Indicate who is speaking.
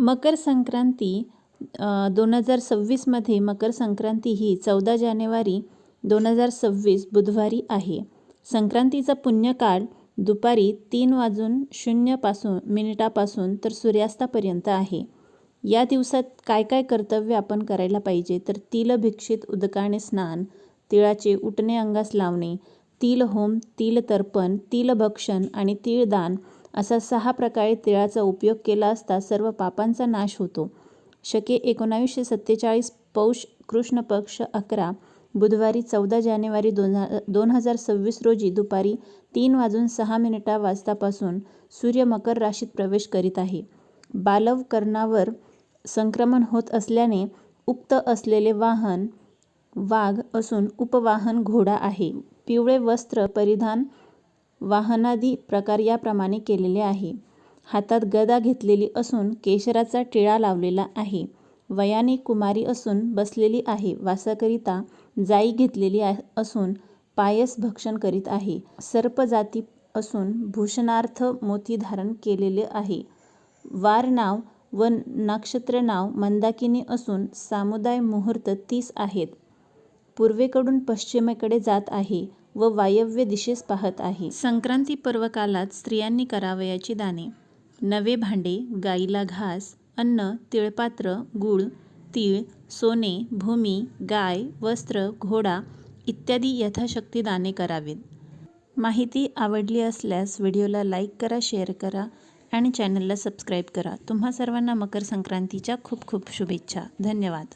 Speaker 1: मकर संक्रांती दोन हजार सव्वीसमध्ये मकर संक्रांती ही चौदा जानेवारी दोन हजार सव्वीस बुधवारी आहे. संक्रांतीचा पुण्यकाळ दुपारी तीन वाजून शून्यपासून मिनिटापासून तर सूर्यास्तापर्यंत आहे. या दिवसात काय काय कर्तव्य आपण करायला पाहिजे? तर तिल भिक्षित उदकाने स्नान तिळाचे उटणे अंगास लावणे तिल होम तिल तर्पण तिलभक्षण आणि तिळदान असा सहा प्रकारे तिळाचा उपयोग केला असता सर्व पापांचा नाश होतो. शके एकोणावीसशे सत्तेचाळीस पौष कृष्ण पक्ष अकरा बुधवारी चौदा जानेवारी दोन दोन हजार सव्वीस रोजी दुपारी तीन वाजून सहा मिनिटा वाजतापासून सूर्य मकर राशीत प्रवेश करीत आहे. बालव कर्णावर संक्रमण होत असल्याने उक्त असलेले वाहन वाघ असून उपवाहन घोडा आहे. पिवळे वस्त्र परिधान वाहनादी प्रकार याप्रमाणे केलेले आहे. हातात गदा घेतलेली असून केशराचा टिळा लावलेला आहे. वयाने कुमारी असून बसलेली आहे. वासाकरिता जाई घेतलेली असून पायस भक्षण करीत आहे. सर्पजाती असून भूषणार्थ मोती धारण केलेले आहे. वार नाव व नक्षत्र नाव मंदाकिनी असून सामुदाय मुहूर्त तीस आहेत. पूर्वेकडून पश्चिमेकडे जात आहे. व वायव्य दिशेस पाहत आहे. संक्रांती पर्वकालात स्त्रियांनी करावयाची दाने नवे भांडे गाईला घास अन्न तिळपात्र गूळ तीळ सोने भूमी गाय वस्त्र घोडा इत्यादी यथाशक्ती दाने करावीत. माहिती आवडली असल्यास व्हिडिओला लाईक करा शेअर करा आणि चॅनलला सबस्क्राईब करा. तुम्हा सर्वांना मकर संक्रांतीच्या खूप खूप शुभेच्छा. धन्यवाद.